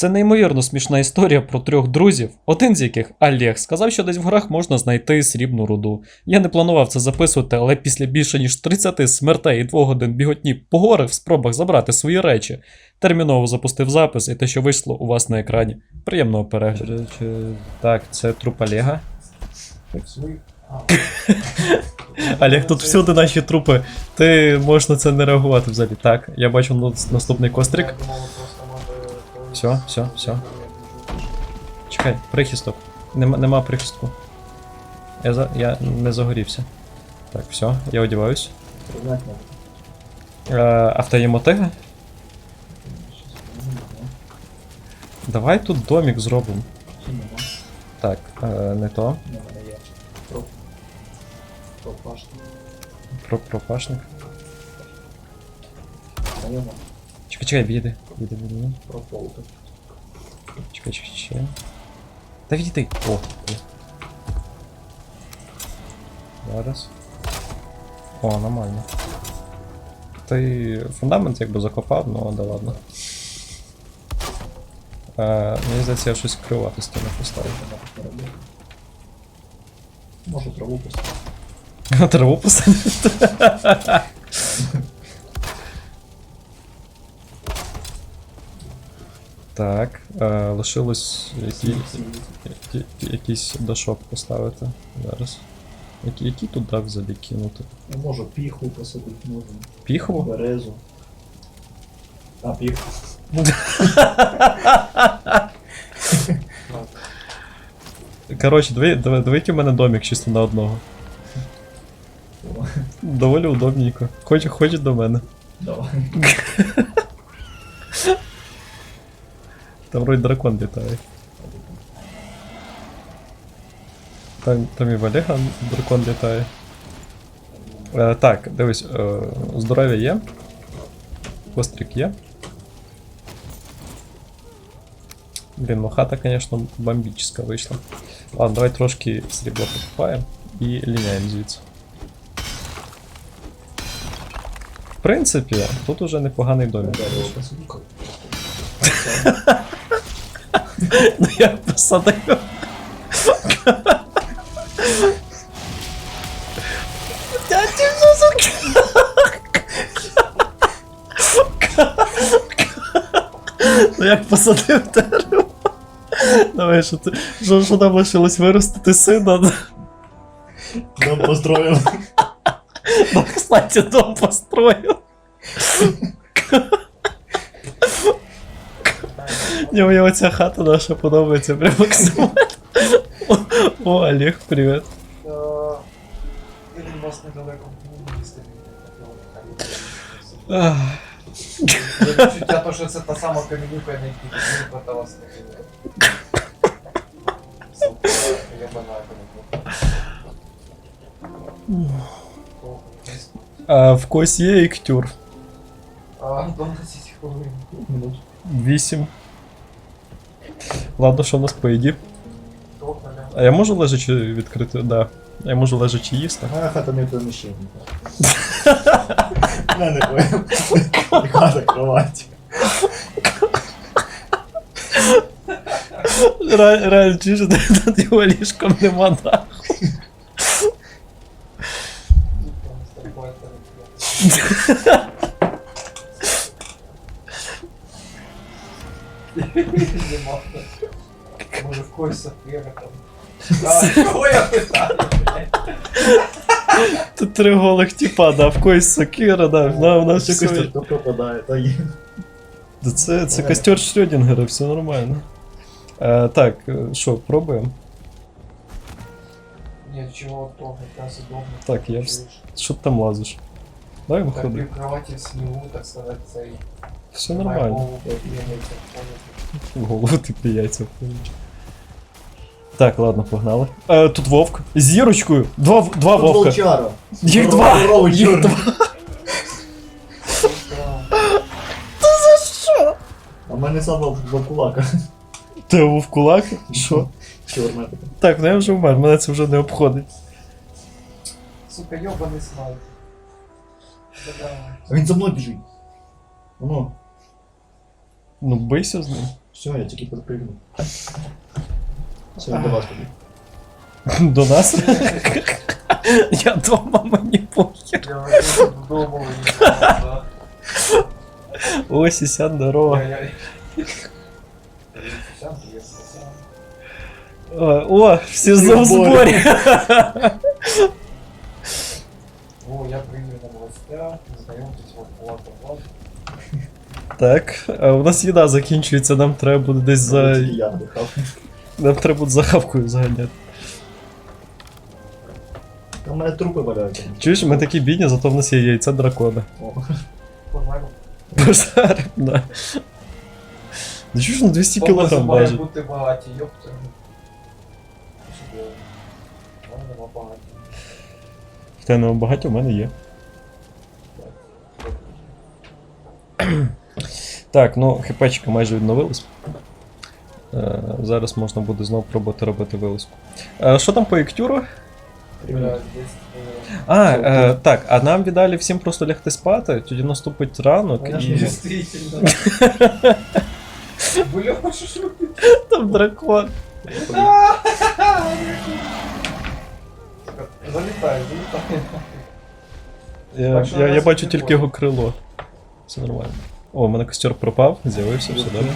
Це неймовірно смішна історія про трьох друзів, один з яких Олег сказав, що десь в горах можна знайти срібну руду. Я не планував це записувати, але після більше ніж 30 смертей і 2 годин біготні по горах в спробах забрати свої речі, терміново запустив запис і те, що вийшло у вас на екрані. Приємного перегляду. Так, це труп Олега. Олег, тут всюди наші трупи. Ти можеш на це не реагувати взагалі. Так, я бачу ну, наступний кострик. Все, все, все. Чекай, прихисток. Нема, нема прихистку. Я, за, я не загорівся. Так, все, я одіваюсь. Е, а? Давай тут домик зробимо. Так, е, не то. Про пропашник. Чекай, чекай, відійди. Відійди, відійди. Чекай, чекай, чекай. Та відійди. О, о. Зараз. О, нормально. Ти фундамент якби закопав, ну да ладно. Е, мені здається, я щось кривати стіну поставив. Можу траву поставити. Траву посадити. Так, е, лишилось які, які, якийсь дашок поставити зараз. Які, які тут дах взагалі кинути? Я можу піху посадити, можу. Піхову? Березу. А, піху. Коротше, диви, диви, диви, у мене домик чисто на одного. Доволі удобненько. Хоч, хоч до мене. Давай. Там вроде дракон літає. Там, там і в Олега дракон літає. Е, так, дивись, е, здоров'я є. Кострик є. Блін, ну хата, конечно, бомбическая вийшла. Ладно, давай трошки срібла покупаємо і ліняємо звідси. В принципі, тут уже непоганий домик. Ну я посадив. Ну як посадив дерево? Давай, що ти. Що, що там лишилось виростити сина? Дом построїв. Ну, кстати, дом построїв. Не, Мені мені оця хата наша подобається прям максимально. О, Олег, привет. Він у вас недалеко Ах. Відчуття то, що це та сама камінюка, на на А в кось є іктюр? 10 хвилин. 8. Ладно, що в нас по їді? А я можу лежачи відкрити? Да. Я можу лежачи їсти. Моя хата не поміщення. Не, не понял. Хата кровать. Реально, чи над його ліжком нема нахуй. Нема. Може в когось сапіра там. А, чого я питаю? Тут три голих тіпа, да, в когось сокира, да, на, в нас Якось все. то пропадає, та є. Да Це, це костер Шрёдінгера, все нормально. Е, так, е, що, пробуємо? Ні, чого того, якраз удобно. Так, я вс- Що ти там лазиш? Давай Так, виходи. пів кроваті в снігу, так сказати, цей. Все нормально. Голову бігається, поняти. В голову ти яйця входиш. Так, ладно, погнали. Е, тут вовк. З зірочкою. Два, в- два вовка. Волчара. Їх два! здоровий, Їх два! А в мене сам вовкулака. Ти в кулак? Що? Чорна така. Так, ну я вже вмер, мене це вже не обходить. Сука, йобаний снайп. Да-да. А він за мною біжить. Воно. Ну, бийся з ним. Все, я тільки підпригнув. Все, до вас тоді. До нас? Я дома мені похер. Я вже додому виїхав, Ось і ся да. дорога. Я- я- Сам є, сам. О, о, всі знов в зборі. О, я прийняв на гостя, знайомтесь, вот плата плата. Так, а у нас їда закінчується, нам треба буде десь за. Я дихав. Нам треба буде за хавкою заганяти. Там у мене трупи валяються. Чуєш, ми такі бідні, зато в нас є яйця дракона. О, Нормально. Пожарим, да. Ну чуєш, ну 200 Бомба кілограм має важить. бути багаті, йопта. У мене нема багаті. В тебе багато, у мене є. Так, ну хпчка майже відновилась. Е, зараз можна буде знову пробувати робити вилазку. Е, що там по ектюру? А, е, так, а нам віддалі всім просто лягти спати, тоді наступить ранок і. Действительно. Бля, що ж ви? Там дракон. Залітай, залітай. Я, Так що я, я нас бачу не тільки його крило. Все нормально. О, у мене костер пропав, з'явився, все добре.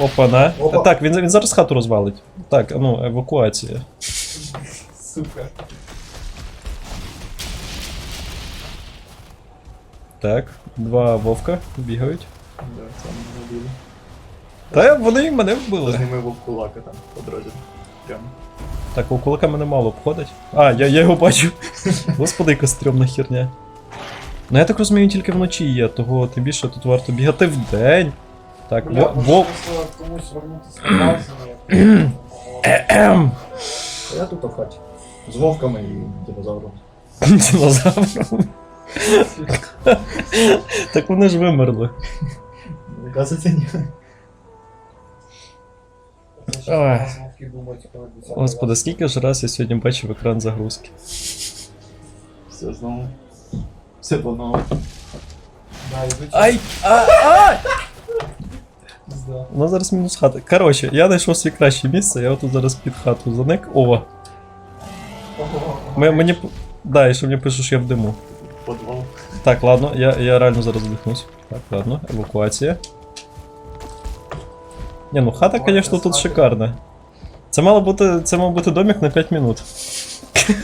Опа, на. Опа. Так, він, він зараз хату розвалить. Так, ну, евакуація. Сука. Так, два вовка бігають. Да, це. Та вони мене З вбили. ними вовкулака там по дорозі. Прямо. Так, у кулака мене мало обходить. А, я, я його бачу. Господи, яка стрьомна херня. Ну я так розумію, тільки вночі є, того тим більше тут варто бігати вдень. Так, Бля, во, може просто комусь вернутися. Ем. Я тут в хаті. З вовками і динозавром. Динозавром. Так вони ж вимерли. Оказується, ні. Ой. десятий Господи, скільки ж раз я сьогодні бачив екран загрузки. Все знову. Все по-новому. Да, ідуть. Ай! А, а! Пізда. Ну зараз мінус хата. Коротше, я знайшов своє краще місце, я отут зараз під хату заник. О! Ого, М- мені. п- Да, і що мені пишуть, що я в диму. Подвал. Так, ладно, я, я реально зараз здихнусь. Так, ладно, евакуація. Ні, ну хата, звісно, тут шикарна. Це мало бути. Це мав бути домик на 5 минут.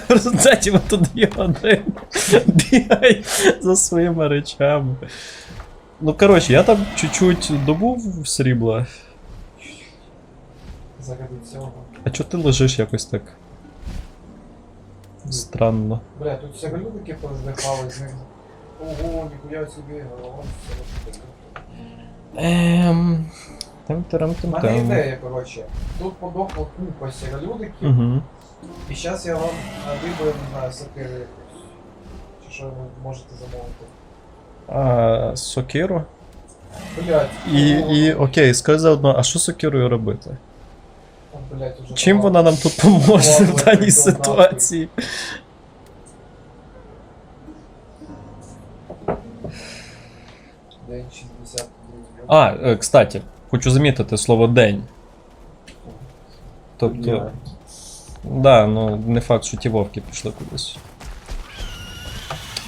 Результаті ми тут години бігай за своїми речами. Ну, коротше, я там чуть-чуть добув срібла. А чого ти лежиш якось так? Странно. Бля, тут все люди поздихали з них. Ого, ніхуя собі, таке. Ем. Там тарам У мене ідея, коротше. Тут подохла купа сіролюдиків, Угу. І зараз я вам надибаю, не знаю, сокири якось. Чи що ви можете замовити. А сокиру? Блять, І, і окей, скажи заодно, а що з сокирою робити? блять, уже Чим вона нам тут поможе Ладно, в даній прикол, ситуації? День 60. А, е, кстати, хочу замітити слово день. Тобто. Да, ну не факт, що ті вовки пішли кудись.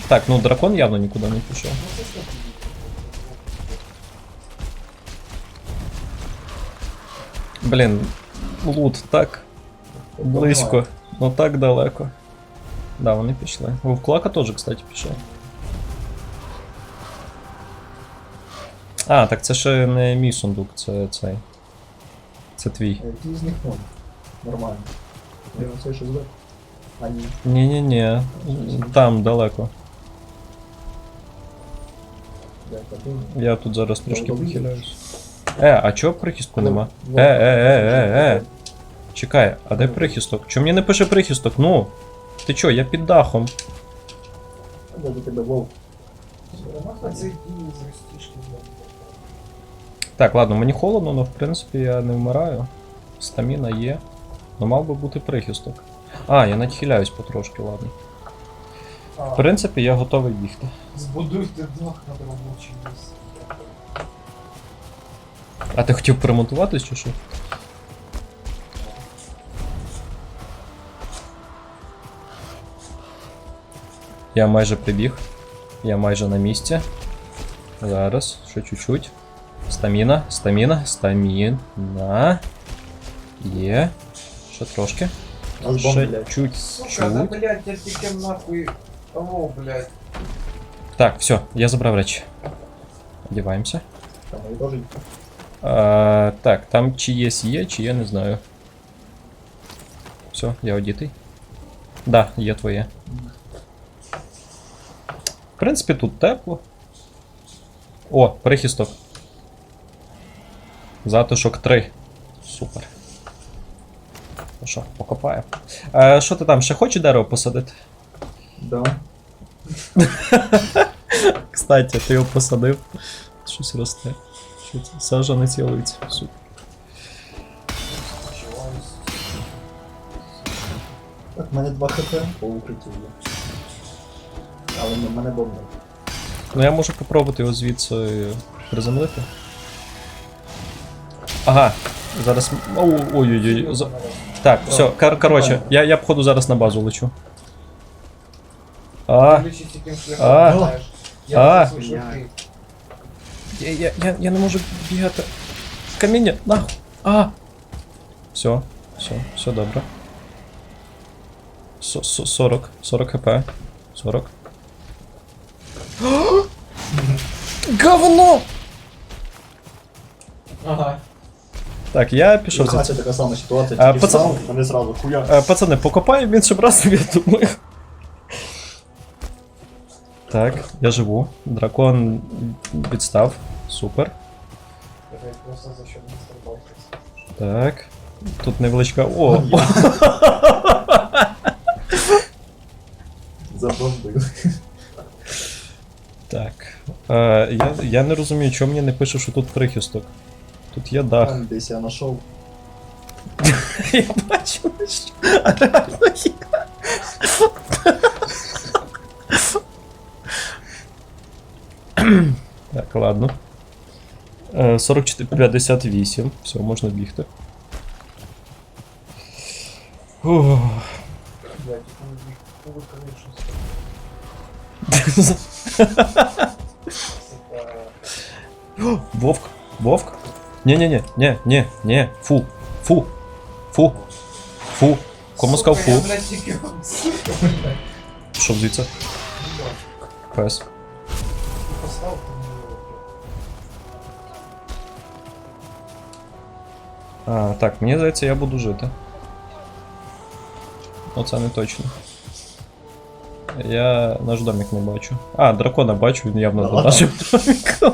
Так, ну дракон явно нікуди не пішов. Блін, лут так близько, ну так далеко. Да, вони пішли. Вовклака теж, кстати, пішов. А, так це ще не мій сундук, це цей. Це твій. Е, Ті з них норм. Нормально. Я на це ще звик. А ні. Ні-ні-ні, там далеко. Я тут зараз трошки похиляюсь. Е, а чого прихистку нема? Ну, Е, е, е, е, е. Чекай, а де прихисток? Чому мені не пише прихисток? Ну. Ти чо, я під дахом. Я до тебе цей блядь. Так, ладно, мені холодно, але в принципі я не вмираю. Стаміна є. Ну мав би бути прихисток. А, я надхиляюсь потрошки, ладно. В принципі, я готовий бігти. Збудуйте дах над робочим місцем. А ти хотів перемонтуватись чи що? Я майже прибіг. Я майже на місці. Зараз, ще чуть-чуть. Стаміна, стаміна, стаміна. Є. Ще трошки. Ще блядь. чуть. Сука, да блядь, я тільки нахуй. Алло, блядь. Так, все, я забрав речі. Одіваємося. Там теж. А, так, там чи є чи є, не знаю. Все, я одітий. Да, є твоє. В принципі, тут тепло. О, прихисток. Затишок 3. Супер. Ну що, покопаю. А, що ти там, ще хочеш дерево посадити? Да. Кстати, ти його посадив. Щось росте. Що це? Сажа не цілується. Супер. Так, в мене 2 хп по укриттю є. Але в мене бомба. Ну я можу попробувати його звідси приземлити. Ага, зараз. Ой-ой-ой. за- Так, все, кор- коротше, я, я походу зараз на базу лечу. А, Дивлячись, яким шляхом А. ти знаєш. А. Я не слышу, ти. я, я, я, я не можу бігати. Каміння, нахуй. А. Все, все, все добре. Со- со- 40, 40 хп. 40. Говно! Ага. Так, я пішов за Це така сама ситуація, А, тільки пацан- встав, мене зразу хуя. Е, Пацани, покопаємо іншим разом, я думаю. Так, я живу. Дракон відстав. Супер. Не. Так. Тут невеличка. О! Забомбив. Так. Е, я, я не розумію, чому мені не пише, що тут прихисток. Тут є дах. Там десь я знайшов. Я бачу, що. А реально є. Так, ладно. Е, 44,58. Все, можна бігти. Ух. Блядь, ну, виконує щось. Сука. Вовк, вовк. Не-не-не, не, не, не, фу, фу, фу, фу. Кому сказав Сука, я, фу? блядь, тільки... Сука, блядь. Пішов звідси. Пес. Поставь мені його, блядь. А, так, мені здається, я буду жити. Ну, це не точно. Я наш домик не бачу. А, дракона бачу, він явно до нашим домиком.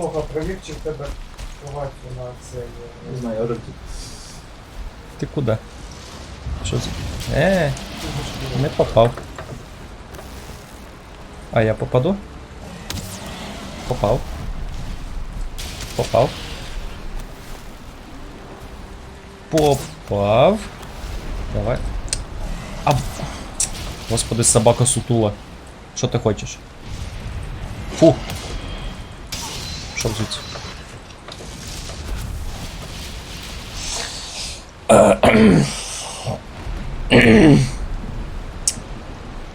Того, провір, чи в тебе кровать на це. Не знаю, я вже тут. Ти куди? Що це? Е, не попав. А я попаду? Попав. Попав. Попав. Давай. А. Господи, собака сутула. Що ти хочеш? Фу. Що звідси?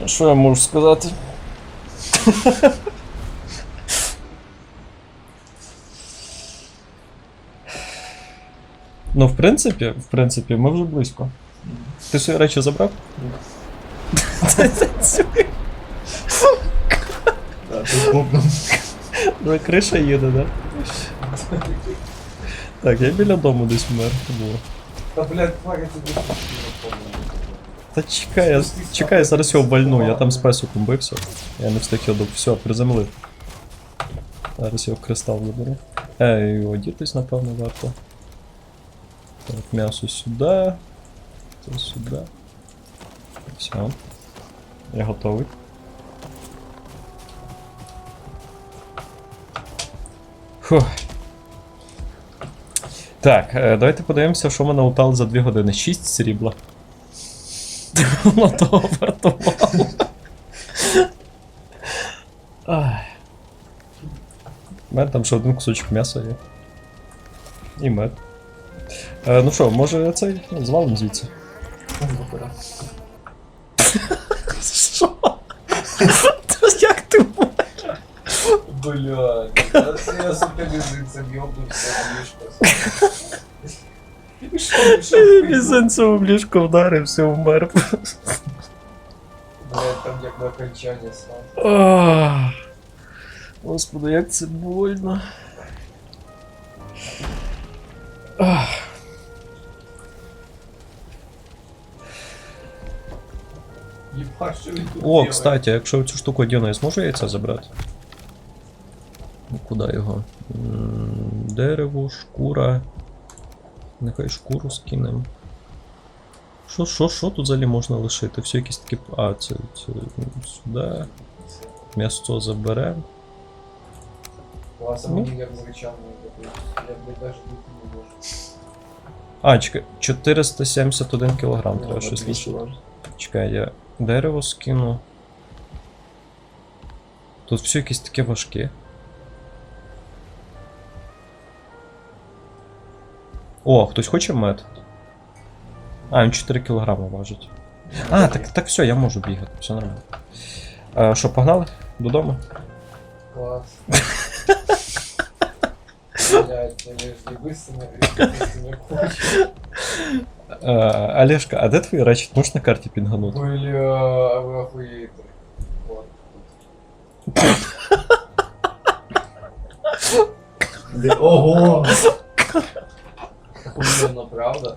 Що я можу сказати? ну, в принципі, в принципі, ми вже близько. Ти свої речі забрав? Це. Так, тут бомбом. Ну, криша їде, да? Так, я біля дому десь вмер. Було. Та, блядь, помню. Та чекай, я, чекай, я зараз його больну, я там з песиком бився. Я не встиг його до. Все, приземлив. Зараз його кристал заберу. Е, і одітись, напевно, варто. Так, м'ясо сюди. Це сюди. Все. Я готовий. Фух. Так, е, давайте подивимося, що ми налутали за 2 години. 6 срібла. Воно того вартувало. У мене там ще один кусочок м'яса є. І мед. Е, ну що, може цей звалим звідси? Що? Та Як ти можеш? Блядь, зараз я йобнувся в ліжко. Що, що, Візенцем в ліжко вдарився, вмер. Блядь, там як на окончанні став. Господи, як це больно. Ах. Єбать, що він тут О, кстати, якщо цю штуку одіну, я зможу яйця забрати? Ну, Куди його? Дерево, шкура. Нехай шкуру скинем. Що, що, що тут взагалі можна лишити? Все якісь такі. А, це, це сюди. М'ясо заберемо. Клас, а Ну. мені як звичайно такий. Я блядь, даже дійти не можу. А, чекай, 471 кілограм треба Ну, щось лишити. Чекай, я дерево скину. Тут все якесь таке важке. О, хтось хоче мед? А, він 4 кілограми важить. А, так, так все, я можу бігати, все нормально. А, що, погнали? Додому? Клас. Я не хочу. А, де твої речі? Можеш на карті підганути? Бля, ви охуєте. Ого! Охуєнно, правда?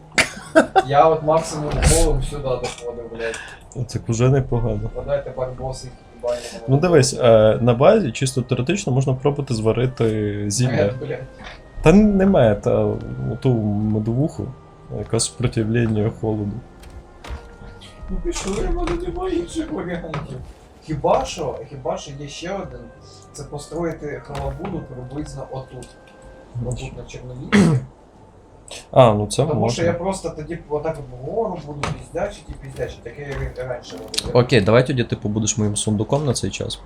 Я от максимум голим сюди доходив, блядь. Це вже непогано. Подайте барбоси їбані. Ну дивись, е, на базі чисто теоретично можна пробувати зварити зілля. Мед, блядь. Та немає, та ту медовуху, яка сопротивлення холоду. Ну пішли, в мене немає інших варіантів. Хіба що, хіба що є ще один, це построїти халабуду приблизно отут. Отут на Чорнолісі. А, ну це Тому що я можна. просто тоді отак от вгору буду піздячити і піздячити. Таке я і раніше робив. Окей, давай тоді типу будеш моїм сундуком на цей час.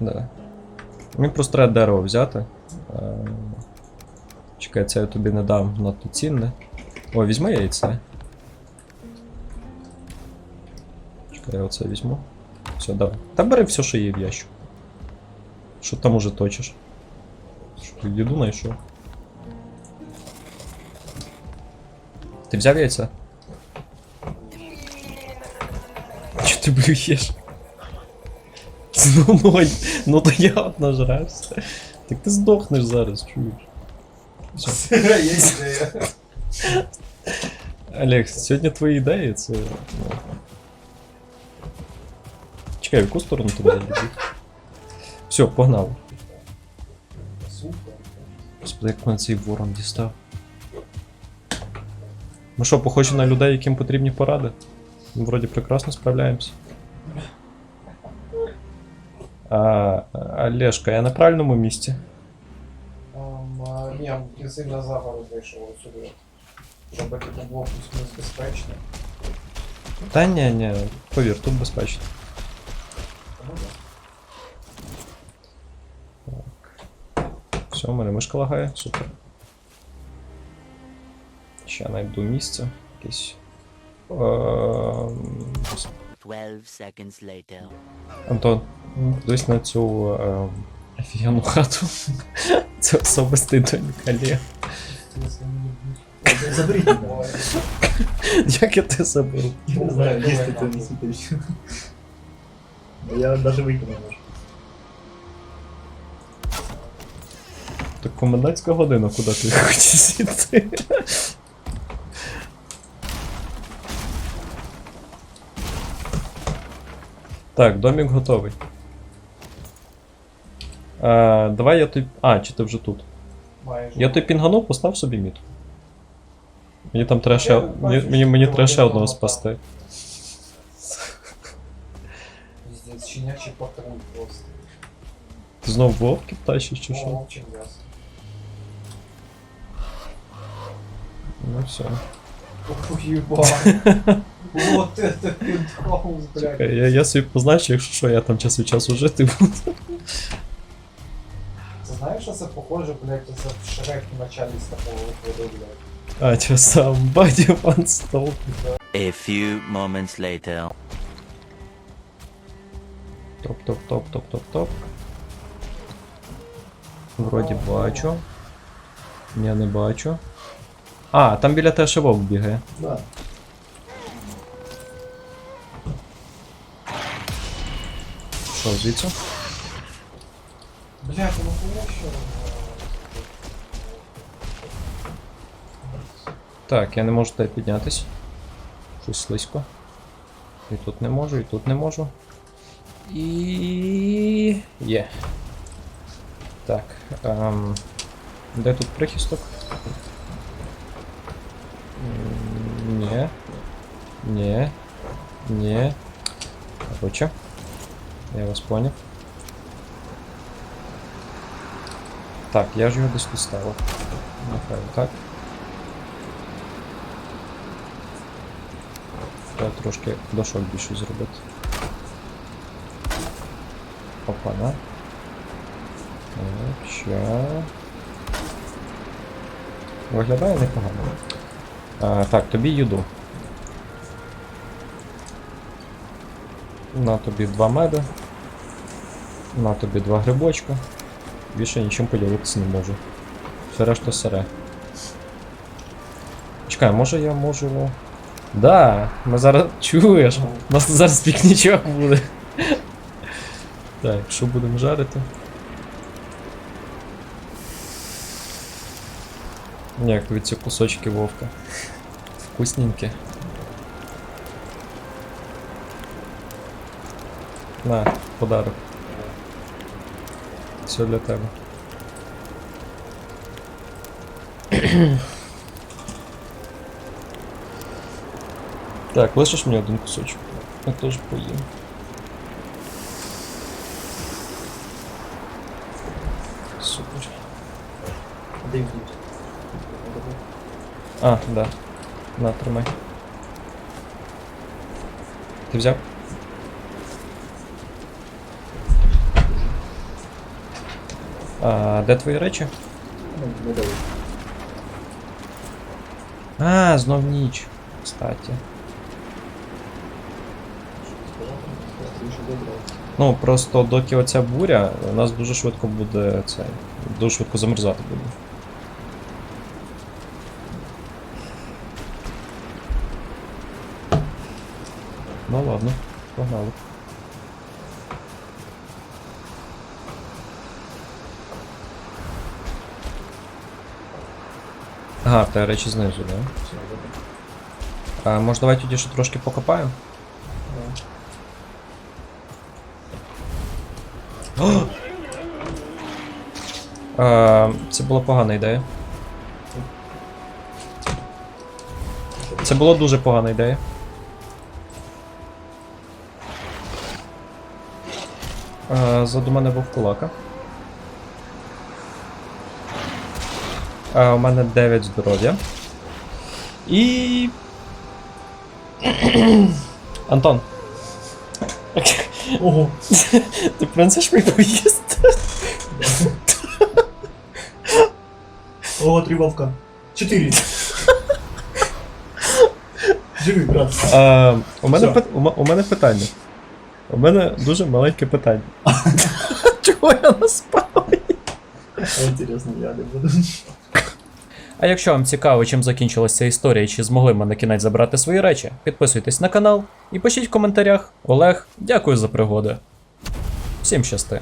Да. Мені просто треба дерево взяти. Е, Чекай, це я тобі не дам надто цінне. О, візьми яйце. Чекай, я оце візьму. Все, давай. Та бери все, що є в ящику. Що там уже точиш? Що ти їду знайшов? Ти взяв яйця? Чо ти блюєш? Ну, ну, ну то я от нажрався. Так ти здохнеш зараз, чуєш. Все. Є ідея. Олег, сьогодні твої ідеї, це. Ну... Чекай, в яку сторону тебе забіг? Все, погнали. Супер. Господи, як мене цей ворон дістав. Ми що, похожі на людей, яким потрібні поради? Ми вроді прекрасно справляємося. А, Олежка, я на правильному місці. Ні, ти сильно загород вийшов сюди. Щоб типу було плюс-мінус безпечно. Та ні, ні, повір, тут безпечно. Все, у мене мишка лагає, супер. Ще знайду місце. Якесь. Ем, 12 seconds later. Антон, дивись на цю ем, офігенну хату. Це особистий домик Олег. Заберіть мене. Як я тебе заберу? Я не знаю, їсти це не сидиш. Я навіть вийти не можу. Так комендантська година, куди ти хочеш іти? Так, домик готовий. А, давай я тобі. А, чи ти вже тут? майже. Я тобі пінганув, постав собі мід. Мені там треба ще. Мені, мені, мені треба ще одного спасти. Піздець, щенячий патруль просто. Ти знов вовки тащиш чи що? вовчий м'ясо. Ну все. Уебать. Вот это пентхаус, блядь. Я, я собі позначу, якщо що, я там час від часу жити буду. Ти знаєш, що це похоже, блядь, це в Шрек в началі з такого виходу, блядь. А, чи сам баді пан стол. A few moments later. Топ-топ-топ-топ-топ-топ. Вроді бачу. Я не бачу. А, там біля тебе ще вовк бігає. Да. Що, звідси? Блядь, ну хуя що? Так, я не можу туди піднятись. Щось слизько. І тут не можу, і тут не можу. І. Є. Так. Ем... Де тут прихисток? Ні. Ні. Ні. Короче. Я вас понял. Так, я ж його десь тут ставив. Нехай так. Треба трошки дошок більше зробити. Опа, на. Так, ще. Виглядає непогано. А, так, тобі їду. На тобі два меди. На тобі два грибочка. Більше нічим поділитися не можу. Все решта сире. Чекай, може я можу. Да, ми зараз чуєш. У нас зараз пікнічок буде. Так, що будемо жарити? Як тобі ці кусочки вовка? Вкусненькі. На, подарок. Все для тебе. Так, лишиш мені один кусочок. Я теж поїм. Супер. Де хліб? А, да. На, тримай. Ти взяв? А, де твої речі? А, знов ніч. Кстати. Ну, просто доки оця буря, у нас дуже швидко буде це. Дуже швидко замерзати буде. Ну ладно, погнали. Ага, те речі знизу, да? А, може давай тоді ще трошки покопаємо? Да. А, це була погана ідея. Це була дуже погана ідея. А, ззаду мене вовкулака. А, у мене 9 здоров'я. І. Антон. Ого! Ти принесеш мій поїсти? Ого, три вовка. Чотири. Живи, брат. А, у, мене, пит- у, м- у мене питання. У мене дуже маленьке питання. Чого я не спав? Інтересно, я не буду. А якщо вам цікаво, чим закінчилася ця історія, чи змогли ми на кінець забрати свої речі, підписуйтесь на канал і пишіть в коментарях. Олег, дякую за пригоди. Всім щасти.